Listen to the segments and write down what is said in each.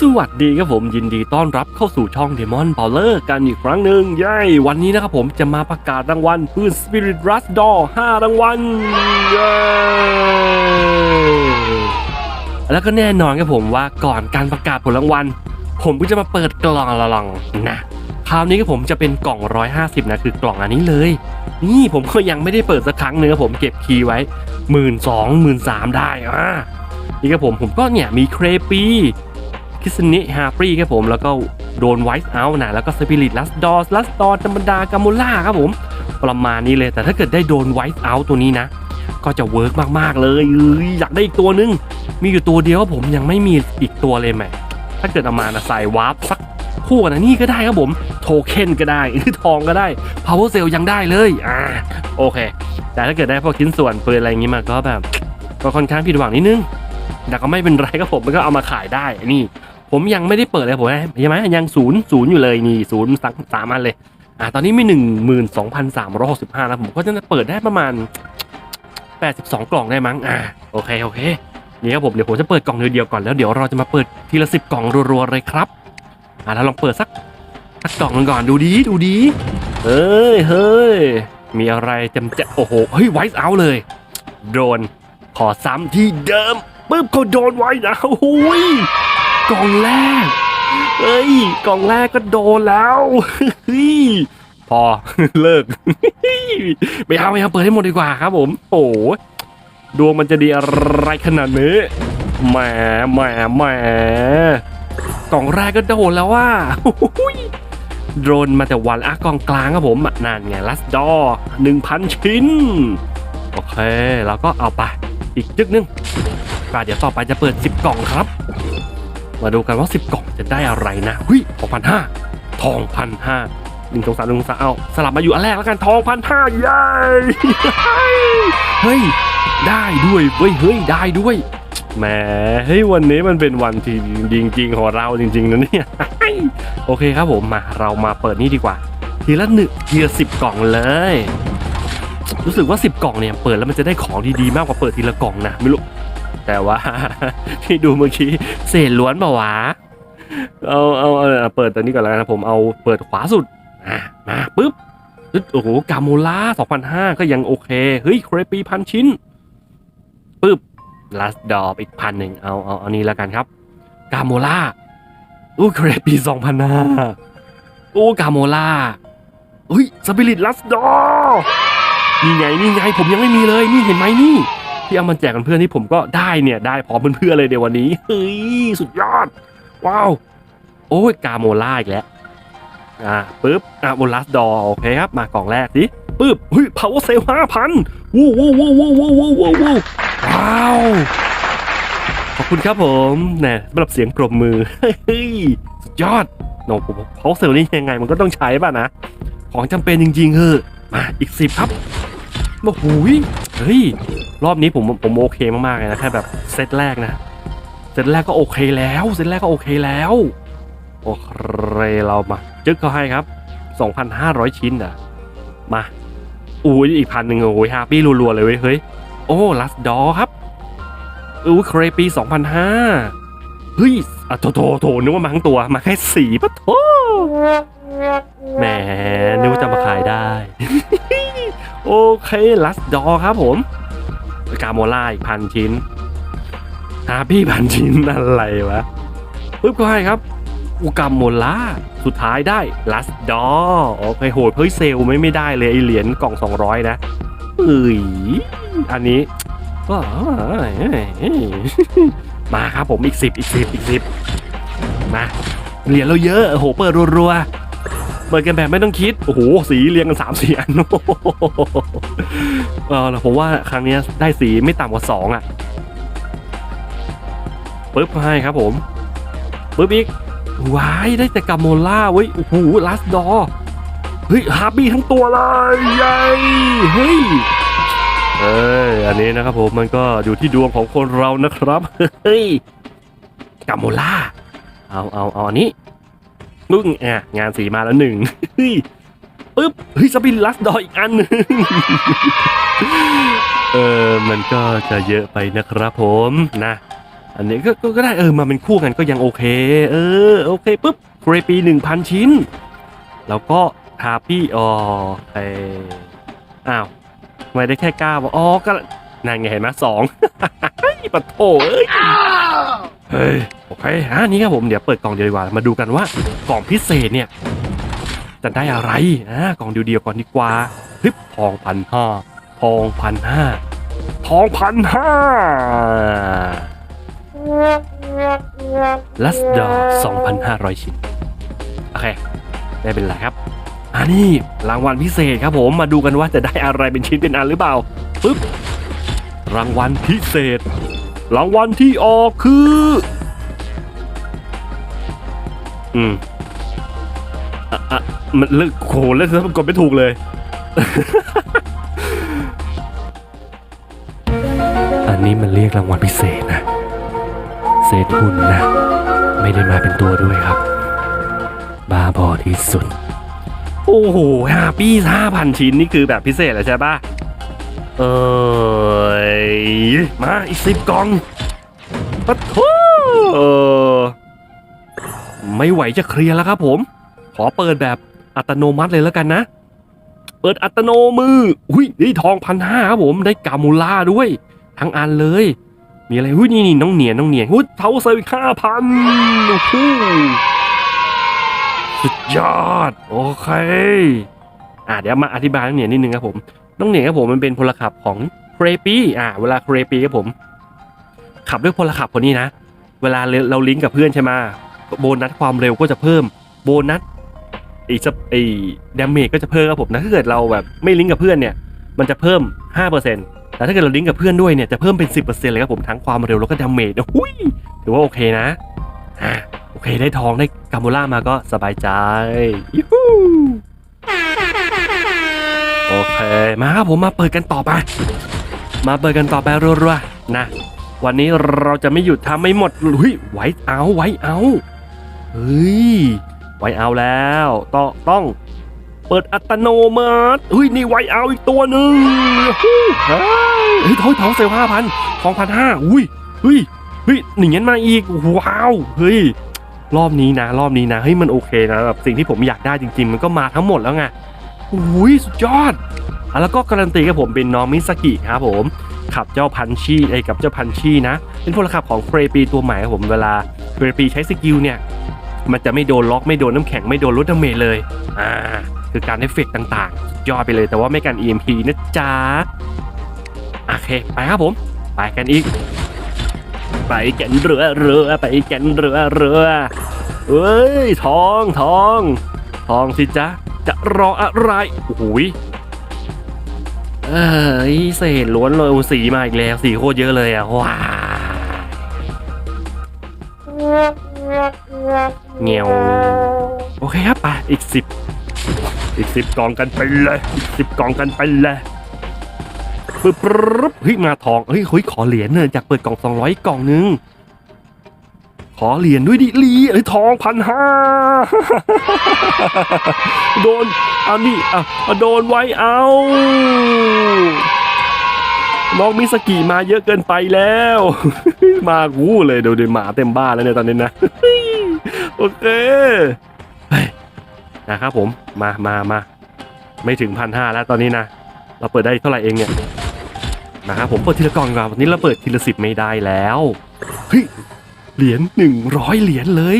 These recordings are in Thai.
สวัสดีครับผมยินดีต้อนรับเข้าสู่ช่อง Demon p o w l e r กันอีกครั้งหนึ่งเย้วันนี้นะครับผมจะมาประกาศรางวัลปืน Spirit Rush Door 5รางวัลเย้แล้วก็แน่นอนครับผมว่าก่อนการประกาศผลรางวัล ผมก็จะมาเปิดกล่องละลังนะคราวนี้ก็ผมจะเป็นกล่อง 150 นะคือกล่องอันนี้เลย นี่ผมก็ยังไม่ได้เปิดสักครั้งเนื้อผมเก็บคีย์ไว้หมื่นสองหมื่นสามได้อ่านี่ครับผมผมก็เนี่ยมีเครปี คิสนิฮาปรีครับผม แล้วก็โดนไวท์เอาท์นะแล้วก็สปิริตลัสดอสลัสดอธรรมดากามูล่าครับผม ประมาณนี้เลย แต่ถ้าเกิดได้โดนไวท์เอาท์ตัวนี้นะ ก็จะเวิร์กมากๆเลยเอ้ยอยากได้อีกตัวนึง มีอยู่ตัวเดียวผมยังไม่มีอีกตัวเลยแหมถ้าเกิดเอามานะใส่วาร์ปสักคู่นะนี่ก็ได้ครับผม โทเค็นก็ได้หรือทองก็ได้ power cell ยังได้เลยอ่าโอเค แต่ถ้าเกิดได้พวกชิ้นส่วนปืนอะไรอย่างงี้มาก็แบบก็ค่อนข้างผิดหวังนิดนึงแต่ก็ไม่เป็นไรครับผมมันก็เอามาขายได้นี่ ผมยังไม่ได้เปิดเลยผมใช่ไหมยังศูนย์ศูนย์อยู่เลยนี่ศูนย์สามสามอันเลยอ่าตอนนี้มีหนึ่งหมื่นสองพันสามร้อยหกสิบห้าแล้วผมก็จะเปิดได้ประมาณแปดสิบสองกล่องได้มั้งอ่าโอเคโอเคนี่ครับผมเดี๋ยวผมจะเปิดกล่องเดียวก่อนแล้วเดี๋ยวเราจะมาเปิดทีละสิบกล่องรัวๆเลยครับอ่าแล้วลองเปิดสักสักกล่องนึงก่อนดูดีดูดีเฮ้ยเฮ้ยมีอะไรจำจะโอ้โหเฮ้ยไวส์เอาเลย โดน ขอซ้ำที่เดิมปุ๊บก็โดนไว้นะโอ้โหย กล่องแรกเอ้ยกล่องแรกก็โดนแล้วฮ้ยพอเลิกไม่เอาไม่เอาเปิดให้หมดดีกว่าครับ ผม โอ้ยดวงมันจะดีอะไรขนาดนี้แหมแหมแหมกล่องแรกก็โดนแล้วว่าโดนมาแต่วันอะกล่องกลางครับผมนั่นไงลัสดอหนึ่งพันชิ้น โอเค แล้วก็เอาไป อีกจึกนึงก็เดี๋ยวต่อไปจะเปิด 10 กล่องครับ มาดูกันว่า 10 กล่องจะได้อะไรนะหุ้ยทองพันห้าทองพันห้าหนึ่งสองสามหนึ่งสองสามเอาสลับมาอยู่อันแรกแล้วกันทองพันห้าเย้เฮ้ย ได้ด้วยเว้ยเฮ้ยได้ด้วยแหมเฮ้ยวันนี้มันเป็นวันที่จริงๆของเราจริงๆนะเนี่ยโอเคครับผมมาเรามาเปิดนี่ดีกว่า ทีละหนึ่งทีละสิบกล่องเลย รู้สึกว่า 10 กล่องเนี่ยเปิดแล้วมันจะได้ของดีๆมากกว่าเปิดทีละกล่องนะไม่รู้ แต่ว่า ที่ดูเมื่อกี้เศษล้วนเปล่าวะเอาเอาเอาเอาเปิดตัวนี้ก่อนแล้วนะผมเอาเปิดขวาสุดอะมาปุ๊บโอ้โหกาโมล่า2,500ก็ยังโอเค เฮ้ย เครปีพันชิ้นปึ๊บลัสดอปอีกพันหนึ่งเอาเอาเอานี้แล้วกันครับ กาโมล่าอู้เครปี2,500อู้กาโมล่าอุ้ยสปิริตลัสดอนี่ไงนี่ไงผมยังไม่มีเลยนี่เห็นไหมนี่ ที่เอามาแจกกันเพื่อนที่ผมก็ได้เนี่ยได้พร้อมเพื่อนๆเลยเดี๋ยววันนี้เฮ้ยสุดยอด ว้าว โอ้ยกาโมล่าอีกแล้วอ่าปึ๊บอะโบลัสดอโอเคครับ มากล่องแรกสิปึ๊บเฮ้ย power sale ห้าพันวู้วู้วู้วู้วู้วู้วู้วู้ว้าวขอบคุณครับผมแน่สำหรับเสียงปรบมือเฮ้ยสุดยอดโน้ผม power sale นี่ยังไงมันก็ต้องใช้ป่ะนะ ของจำเป็นจริงๆเฮ้ยมาอีกสิบครับโอ้โหย เฮ้ยรอบนี้ผมผมโอเคมากๆเลยนะแค่แบบเซตแรกนะเซตแรกก็โอเคแล้วเซตแรกก็โอเคแล้วโอเคเรามาจึ๊กเขาให้ครับ 2,500 ชิ้นอะมาอุ้ยอีกพันหนึ่งโอ้ยฮาปี้รัวๆเลยเว้ยเฮ้ยโอ้ลัสดอครับอู้เครปี2,500เฮ้ยอะโถโถโถนึกว่ามาทั้งตัวมาแค่สีปะโถแหมนึกว่าจะมาขายได้ โอเคลัสดอครับผมกาโมล่าอีกพันชิ้นฮาพี่พันชิ้นอะไรวะปึ๊บก็ให้ครับอุกามโมล่าสุดท้ายได้ลัสดอโอเคโหดเฮ้ยเซลไม่ไม่ได้เลยไอเหรียญกล่อง 200 นะเอ้ยอันนี้ก็มาครับผมอีก 10 อีก 10 อีก 10 มาเหรียญเราเยอะโอ้โหเปิดรัวๆ เปิดกันแบบไม่ต้องคิด โอ้โห สีเรียงกันสามสีอันโอ้โหเออผมว่าครั้งนี้ได้สีไม่ต่ำกว่าสองอะปึ๊บให้ครับผมปึ๊บอีกว้ายได้แต่กาโมล่าเว้ย โอ้โหลัสดอเฮ้ยฮาร์บี้ทั้งตัวเลยยัยเฮ้ยเอ้ยอันนี้นะครับผมมันก็อยู่ที่ดวงของคนเรานะครับ เฮ้ยกาโมล่า เอาเอาเอาอันนี้ มึงอะงานสีมาแล้วหนึ่งเฮ้ยปึ๊บเฮ้ยสปินลัสดออีกอันหนึ่งเออมันก็จะเยอะไปนะครับผมนะ อันนี้ก็ก็ก็ได้เออมาเป็นคู่กันก็ยังโอเค เออโอเคปุ๊บเกรปีหนึ่งพันชิ้น แล้วก็ทาปี้อ๋อไออ้าวไม่ได้แค่เก้าวอ๋อก็นั่นไงเห็นไหมสองปะโถเอ้ยเฮ้ย อเคอะนี่ครับผมเดี๋ยวเปิดกล่องเดียวดีกว่ามาดูกันว่ากล่องพิเศษเนี่ยจะได้อะไรอ่ากล่องเดียวๆก่อนดีกว่าฮึบทองพันห้าทองพันห้าทองพันห้าลัสดอสองพันห้าร้อยชิ้นโอเคได้เป็นไรครับอันนี้รางวัลพิเศษครับผมมาดูกันว่าจะได้อะไรเป็นชิ้นเป็นอันหรือเปล่าปึ๊บรางวัลพิเศษ รางวัลที่ออกคือ อืมอะอะมันเลิกโหเล่นซะมันกดไม่ถูกเลย อันนี้มันเรียกรางวัลพิเศษนะ เศษหุ่นนะ ไม่ได้มาเป็นตัวด้วยครับ บ้าบอที่สุด โอ้โหห้าปี้ห้าพันชิ้นนี่คือแบบพิเศษเลยใช่ปะเอยมาอีกสิบกล่องปะโถเออ ไม่ไหวจะเคลียร์แล้วครับผม ขอเปิดแบบอัตโนมัติเลยแล้วกันนะ เปิดอัตโนมืออุ้ยนี่ทองพันห้าครับผมได้กามูล่าด้วย ทั้งอันเลย มีอะไรหุ้ยนี่นี่น้องเหนียนน้องเหนียนหุ้ยเท้าเซอร์ห้าพันโอ้โหสุดยอดโอเคอะเดี๋ยวมาอธิบายน้องเหนียนนิดนึงครับผม น้องเหนียนครับผมมันเป็นพลขับของเครปีอ่าเวลาเครปีครับผม ขับด้วยพลขับคนนี้นะ เวลาเราลิงก์กับเพื่อนใช่ไหม โบนัสความเร็วก็จะเพิ่มโบนัสไอ้ไอ้ดาเมจก็จะเพิ่มครับผมนะถ้าเกิดเราแบบไม่ลิงก์กับเพื่อนเนี่ยมันจะเพิ่ม 5%แต่ถ้าเกิดเราลิงก์กับเพื่อนด้วยเนี่ยจะเพิ่มเป็น 10%เลยครับผมทั้งความเร็วแล้วก็ดาเมจนะหุ้ยถือว่าโอเคนะอ่าโอเคได้ทองได้กาโมล่ามาก็สบายใจยูฮูโอเคมาครับผมมาเปิดกันต่อไป มาเปิดกันต่อไปรัวๆนะ วันนี้เราจะไม่หยุดทำไม่หมดเฮ้ยไว้เอาไว้เอา เฮ้ยไวเอาแล้วต้องต้องเปิดอัตโนมัติเฮ้ยนี่ไวเอาอีกตัวหนึ่งเฮ้ยเฮ้ยทองทองเซลห้าพันทองพันห้าอุ้ยเฮ้ยเฮ้ยหนีงั้นมาอีกว้าวเฮ้ยรอบนี้นะ รอบนี้นะเฮ้ยมันโอเคนะแบบสิ่งที่ผมอยากได้จริง ๆ มันก็มาทั้งหมดแล้วไงอุ้ยสุดยอดอแล้วก็การันตีกับผมเป็นน้องมิสกิครับผมขับเจ้าพันชีไอ้กับเจ้าพันชีนะ เป็นพลขับของเครปีตัวใหม่ครับผมเวลาเครปีใช้สกิลเนี่ย มันจะไม่โดนล็อกไม่โดนน้ำแข็งไม่โดนลดดาเมจเลย อ่า คือการเอฟเฟกต์ต่างๆ ยอดไปเลยแต่ว่าไม่กัน EMP นะจ๊ะ โอเค ไปครับผม ไปกันอีก ไปกันเรือเรือไปกันเรือเรือเอ้ยทองทองทองสิจ๊ะ จะรออะไรโอ้โหยเอ้ยเศษล้วนเลยสีมาอีกแล้วสีโคตรเยอะเลยอะว้า เงียวโอเคครับไปอีกสิบอีกสิบกล่องกันไปเลยอีกสิบกล่องกันไปเลยปึ๊บปึ๊บเฮ้ยมาทองเฮ้ยเฮ้ยขอเหรียญเนอะอยากเปิดกล่องสองร้อยกล่องนึงขอเหรียญด้วยดิลีเอ้ยทองพันห้าโดนเอานี่อะโดนไว้เอาน้องมิสกิมาเยอะเกินไปแล้ว มากู้เลยเดี๋ยวเดี๋ยวหมาเต็มบ้านแล้วเนี่ยตอนนี้นะ โอเคนะครับผมมามามาไม่ถึงพันห้าแล้วตอนนี้นะ เราเปิดได้เท่าไหร่เองเนี่ยนะครับผมเปิดทีละกล่องก่อนวันนี้เราเปิดทีละสิบไม่ได้แล้วเฮ้ยเหรียญหนึ่งร้อยเหรียญเลย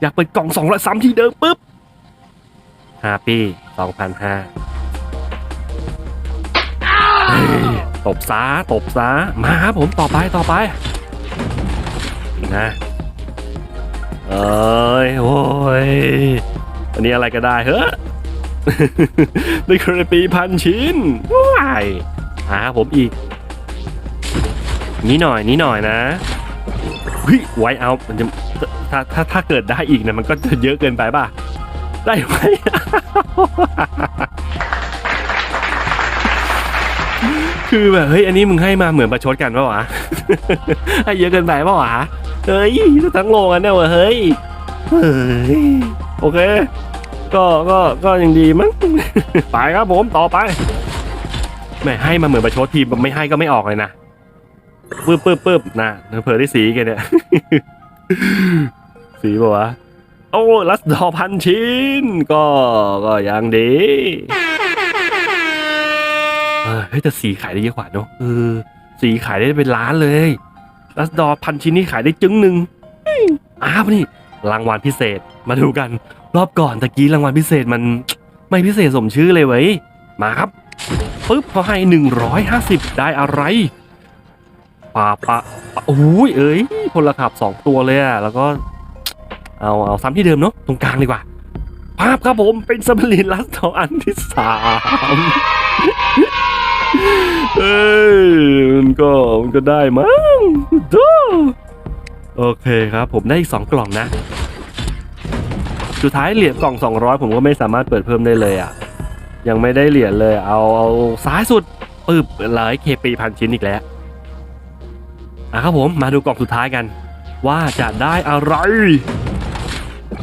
อยากเปิดกล่องสองร้อยซ้ำที่เดิมปุ๊บห้าปีสองพันห้าตบซาตบซามาครับผมต่อไปต่อไปนะ เอ้ยโอ้ยอันนี้อะไรก็ได้เฮ้อได้ครปีพันชิ้นว้ายหาผมอีก นี้หน่อยนี้หน่อยนะเฮ้ยไว้เอามันจะถ้าถ้าถ้าเกิดได้อีกเนี่ยมันก็จะเยอะเกินไปป่ะ ได้ไหมคือแบบเฮ้ยอันนี้มึงให้มาเหมือนประชดกันปะวะให้เยอะเกินไปปะวะ เฮ้ยทั้งโลกันเนี่ยเวะเฮ้ยเฮ้ยโอเค ก็ก็ก็ยังดีมั้งไปครับผมต่อไปไม่ให้มาเหมือนประชดทีมไม่ให้ก็ไม่ออกเลยนะปึ๊บปึ๊บปึ๊บนะเผื่อได้สีแกันเนี่ยสีป่าวะโอ้ลัสดอพันชิ้น ก็ก็ยังดีเออเฮ้ยแต่สีขายได้เยอะกว่าเนอะเออสีขายได้เป็นล้านเลย ลัสดอพันชิ้นนี่ขายได้จึงหนึ่งอ้าวนี่ รางวัลพิเศษมาดูกัน รอบก่อนตะกี้รางวัลพิเศษมันไม่พิเศษสมชื่อเลยเว้ยมาครับปึ๊บเขาให้หนึ่งร้อยห้าสิบได้อะไรปะปะปะโอ้ยเอ้ยพลขับสองตัวเลยอะแล้วก็ เอาเอาซ้ำที่เดิมเนาะตรงกลางดีกว่าภาพครับผมเป็นสมรินลัสทองอันที่สาม เอ้ยมันก็มันก็ได้มั้งดูโอเคครับ ผมได้อีกสองกล่องนะ สุดท้ายเหรียญกล่อง 200 ผมก็ไม่สามารถเปิดเพิ่มได้เลยอะ ยังไม่ได้เหรียญเลย เอาเอาซ้ายสุดปึ๊บเลยเคปีพันชิ้นอีกแล้วอะครับผมมาดูกล่องสุดท้ายกัน ว่าจะได้อะไร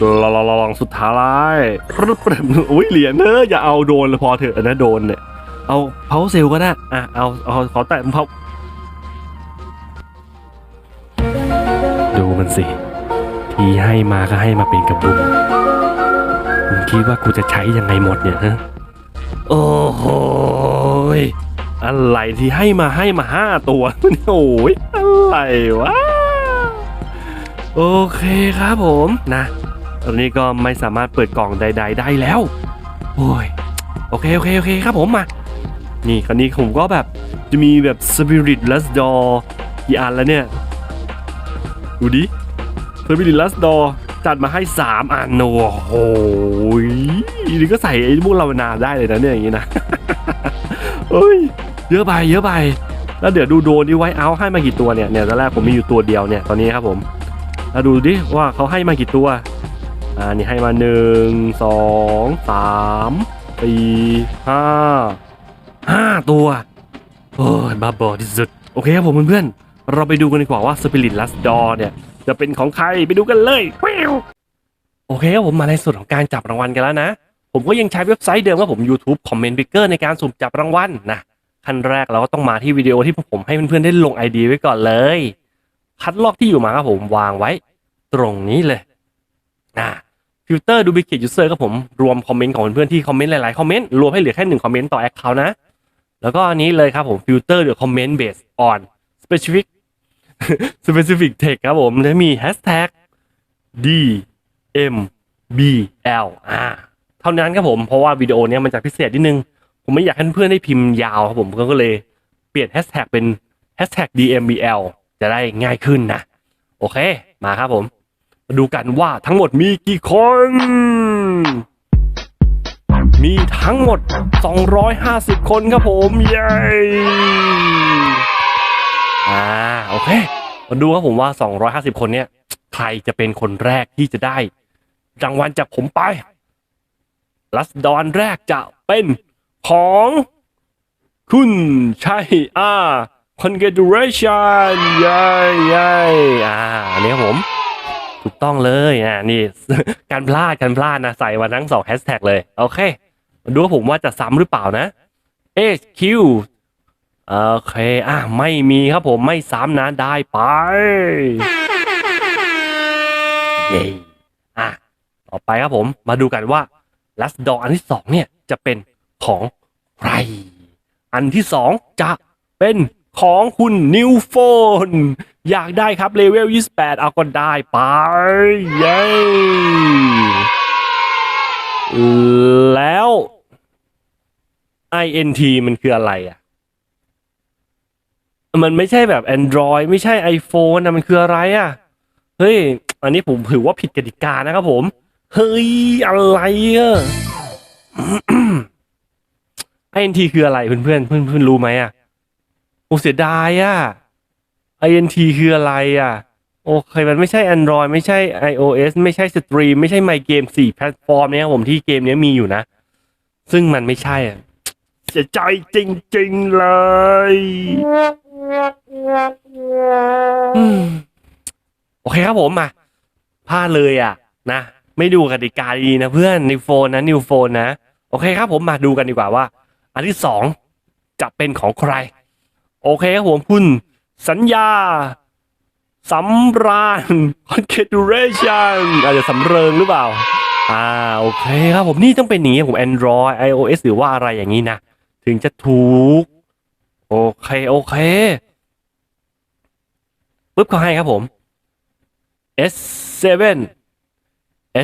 ลองลองลองสุดท้ายปึ๊บปึ๊บอุ้ยเหรียญเนอะอย่าเอาโดนเลยพอเถอะนะโดนเนี่ย เอาเพาเซลก็ได้อะเอาเอาขอแตะเพาดูมันสิ ที่ให้มาก็ให้มาเป็นกระบุงมึงคิดว่ากูจะใช้ยังไงหมดเนี่ยฮะ โอ้โหอะไรที่ให้มาให้มาห้าตัว โอ้ยอะไรวะ โอเคครับผมนะ ตอนนี้ก็ไม่สามารถเปิดกล่องใด ๆ ได้แล้ว โอ้ย โอเค โอเค โอเคครับผมมา นี่คราวนี้ผมก็แบบจะมีแบบ Spirit Last Door กี่อันแล้วเนี่ย ดูดิ Spirit Last Door จัดมาให้ 3 อันโอ้โหนี่ก็ใส่ไอ้พวกลาวนาได้เลยนะเนี่ยอย่างนี้นะเฮ้ยเยอะไปเยอะไปแล้วเดี๋ยวดูโดนดีไว้เอาให้มากี่ตัวเนี่ยเนี่ยตอนแรกผมมีอยู่ตัวเดียวเนี่ยตอนนี้ครับผมแล้วดูดิว่าเขาให้มากี่ตัวอ่านี่ให้มาหนึ่งสองสามสี่ห้า ห้าตัว โอ้ยบ้าบอที่สุด โอเคครับผมเพื่อนๆ เราไปดูกันดีกว่าว่า Spirit Last Door เนี่ย จะเป็นของใครไปดูกันเลยโอเคครับผมมาในส่วนของการจับรางวัลกันแล้วนะ ผมก็ยังใช้เว็บไซต์เดิมครับผม YouTube Comment Picker ในการสุ่มจับรางวัลนะขั้นแรกเราก็ต้องมาที่วิดีโอที่ผมให้เพื่อนๆได้ลง ID ไว้ก่อนเลย คัดลอกที่อยู่มาครับผมวางไว้ ตรงนี้เลยอ่าฟิลเตอร์ดูบิเกตยูเซอร์ครับผม รวมคอมเมนต์ของเพื่อนๆที่คอมเมนต์หลายๆ คอมเมนต์ รวมให้เหลือแค่หนึ่งคอมเมนต์ต่อแอคเคาท์นะ แล้วก็อันนี้เลยครับผมฟิลเตอร์เดอะคอมเมนต์เบสออน specific specific text ครับผมและมี hashtag d m b l อ่าเท่านั้นครับผม เพราะว่าวิดีโอเนี้ยมันจะพิเศษนิดนึง ผมไม่อยากให้เพื่อนๆได้พิมพ์ยาวครับผมก็เลยเปลี่ยน hashtag เป็น hashtag dmbl จะได้ง่ายขึ้นนะ โอเค มาครับผม มาดูกันว่าทั้งหมดมีกี่คน มีทั้งหมด 250 คนครับผมเย้อ่าโอเคมาดูครับผมว่า 250 คนเนี้ยใครจะเป็นคนแรกที่จะได้รางวัลจากผมไปลัสดอนแรกจะเป็นของคุณชัยอ่า congratulation เย้เย้อ่าอันนี้ครับผม ถูกต้องเลยอ่านี่ การพลาดการพลาดนะ ใส่มาทั้งสองแฮชแท็กเลย โอเค ดูว่าผมว่าจะซ้ำหรือเปล่านะ HQ โอเค อะ ไม่มีครับผมไม่ซ้ำนะได้ไปเย้อะ ต่อไปครับผมมาดูกันว่าลัสดออันที่สองเนี่ยจะเป็นของใคร อันที่สองจะเป็นของคุณนิวโฟน อยากได้ครับเลเวล 28 เอาก็ได้ไปเย้แล้ว INT มันคืออะไรอะ มันไม่ใช่แบบ Android ไม่ใช่ iPhone นะมันคืออะไรอะ เฮ้ย อันนี้ผมถือว่าผิดกติกานะครับผม เฮ้ย อะไรอะ INT คืออะไรเพื่อนเพื่อนเพื่อนเพื่อนรู้ไหมอะโอ้เสียดายอะ INT คืออะไรอะ โอเค มันไม่ใช่ Android ไม่ใช่ iOS ไม่ใช่สตรีมไม่ใช่ My Game 4แพลตฟอร์มเนี่ยครับผมที่เกมนี้มีอยู่นะ ซึ่งมันไม่ใช่อะ เสียใจจริงๆเลย อืมโอเคครับผมมาพลาดเลยอะ นะ ไม่ดูกติกาดีนะเพื่อนในโฟนนะนิวโฟนนะ โอเคครับผมมาดูกันดีกว่าว่า อันที่สองจะเป็นของใคร โอเคครับผมคุณ สัญญาสำราญ Configuration อาจจะสำเริงหรือเปล่า อ่า โอเคครับผมนี่ต้องเป็นอย่างนี้ผม Android iOS หรือว่าอะไรอย่างนี้นะ ถึงจะถูก โอเค โอเคปุ๊บเขาให้ครับผม S7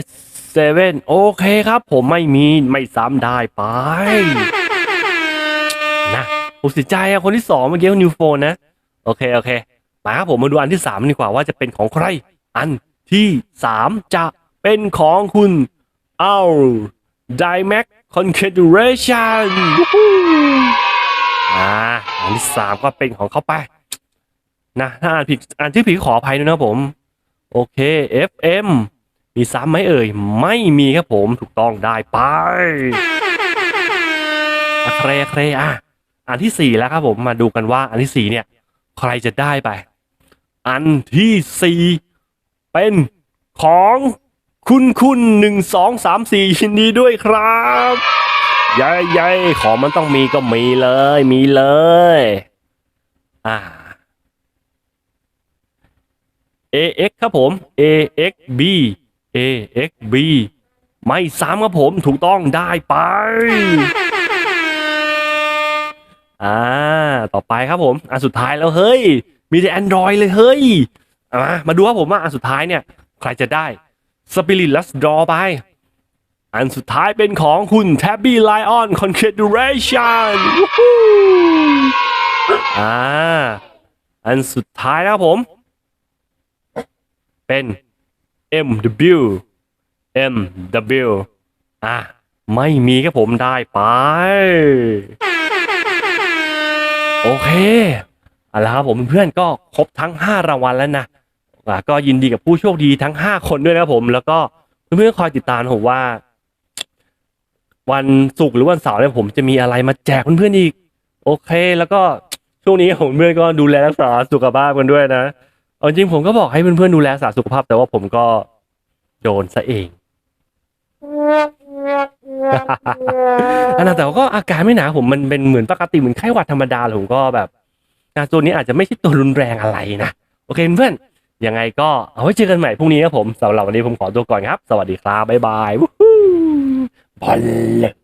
S7 โอเคครับ ผมไม่มีไม่ซ้ำได้ไป นะผมเสียใจอะคนที่สองเมื่อกี้นิวโฟนนะ โอเค โอเคมาครับผมมาดูอันที่สามดีกว่าว่าจะเป็นของใคร อันที่สามจะเป็นของคุณเอา Dymac Configuration วู้ ฮู้อ่าอันที่สามก็เป็นของเขาไปนะถ้าอ่านผิดอ่านชื่อผิดขออภัยด้วยนะครับผม โอเค FM มีซ้ำไหมเอ่ย ไม่มีครับผมถูกต้องได้ไปอะเครเครอะอันที่สี่แล้วครับผมมาดูกันว่าอันที่สี่เนี่ย ใครจะได้ไป อันที่สี่เป็นของ คุณคุณหนึ่งสองสามสี่ยินดีด้วยครับยัยยัยของมันต้องมีก็มีเลย มีเลย อ่า AX ครับผม AXB AXB ไม่ซ้ำครับผมถูกต้องได้ไป อ่า ต่อไปครับผม อันสุดท้ายแล้วเฮ้ย มีแต่ Android เลยเฮ้ยอ่ามาดูครับผมว่าอันสุดท้ายเนี่ย ใครจะได้ Spirit Let's Draw ไป อันสุดท้ายเป็นของคุณ Tabby Lion Configuration วู้ฮู้อ่า อันสุดท้ายนะครับผม เป็น MW MW อะ ไม่มีครับผมได้ไป โอเคเอาละครับผมเพื่อนก็ครบทั้ง 5 รางวัลแล้วนะ ก็ยินดีกับผู้โชคดีทั้ง5คนด้วยนะครับผม แล้วก็เพื่อนๆคอยติดตามผมว่า วันศุกร์หรือวันเสาร์เนี่ยผมจะมีอะไรมาแจกเพื่อนๆอีก โอเค แล้วก็ช่วงนี้ผมเพื่อนก็ดูแลรักษาสุขภาพกันด้วยนะเอาจริงผมก็บอกให้เพื่อนๆดูแลรักษาสุขภาพ แต่ว่าผมก็โดนซะเองอันนั้นแต่ว่าก็อาการไม่หนาผมมันเป็นเหมือนปกติเหมือนไข้หวัดธรรมดาเลยผมก็แบบนะตัวนี้อาจจะไม่ใช่ตัวรุนแรงอะไรนะโอเคเพื่อน ยังไงก็เอาไว้เจอกันใหม่พรุ่งนี้ครับผมสำหรับวันนี้ผมขอตัวก่อนครับ สวัสดีครับ บ๊ายบายวู้ฮู้บอล